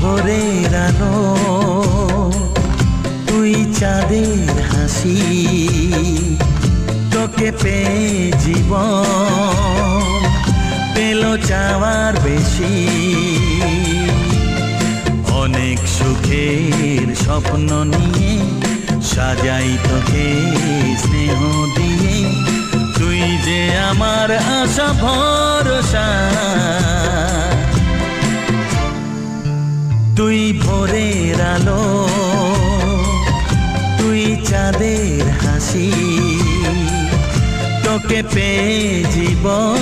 ভোরের আলো, তুই চাঁদের হাসি, তোকে পেয়ে জীবন পেল চাওয়ার বেশি। অনেক সুখের স্বপ্ন নিয়ে সাজাই তোকে স্নেহ দিয়ে। তুই যে আমার আশা, ভরসা ভোরের আলো তুই চাঁদের হাসি তোকে পেয়ে জীবন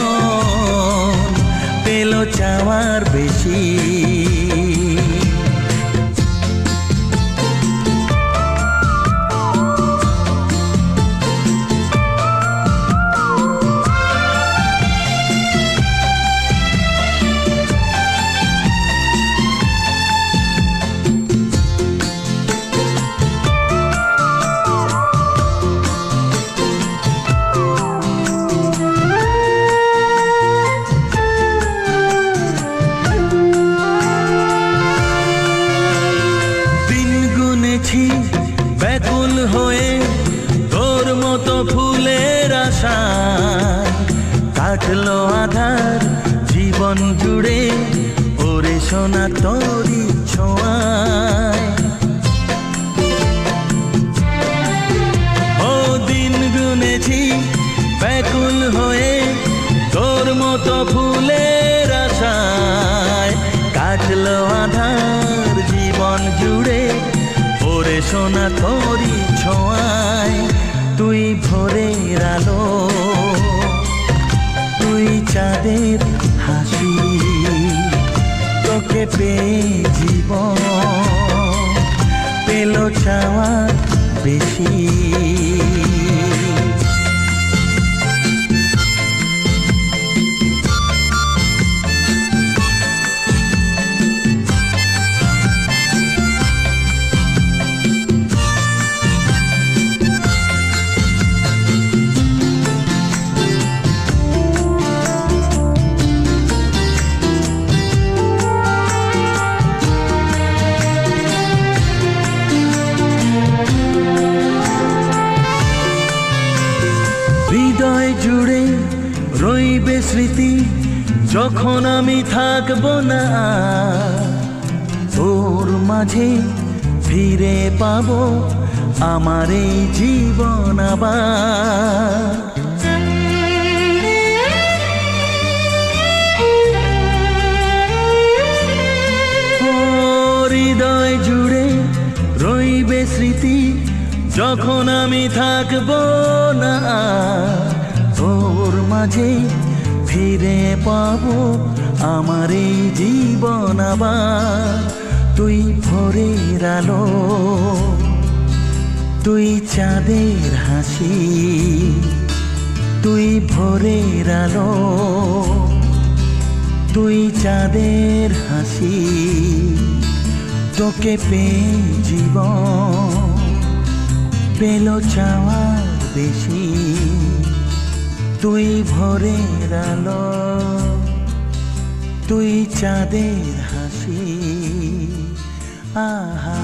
পেল চাওয়ার বেশি। কাটলো আধার, জীবন জুড়ে ওরে সোনা তোরি ছোঁয়ায়। ও দিন গুনেছি, ব্যাকুল হয়ে তোর মতো ফুলের আশায়। কাটলো আধার, জীবন জুড়ে ওরে সোনা তোরি ছোঁয়ায়। তুই ভোরের আলো চাঁদের হাসি তোকে পেয়ে জীবন। পেল চাওয়া বেশি। রইবে স্মৃতি, যখন আমি থাকব না। তোর মাঝে ফিরে পাব আমার এই জীবন হৃদয় জুড়ে রইবে স্মৃতি, যখন আমি থাকব না। তোর মাঝে ফিরে পাবো আমার এই জীবন আবার। তুই ভোরের আলো, তুই চাঁদের হাসি, তুই ভোরের আলো, তুই চাঁদের হাসি, তোকে পেয়ে জীবন পেল চাওয়ার বেশি। তুই ভোরের আলো তুই চাঁদের হাসি আহা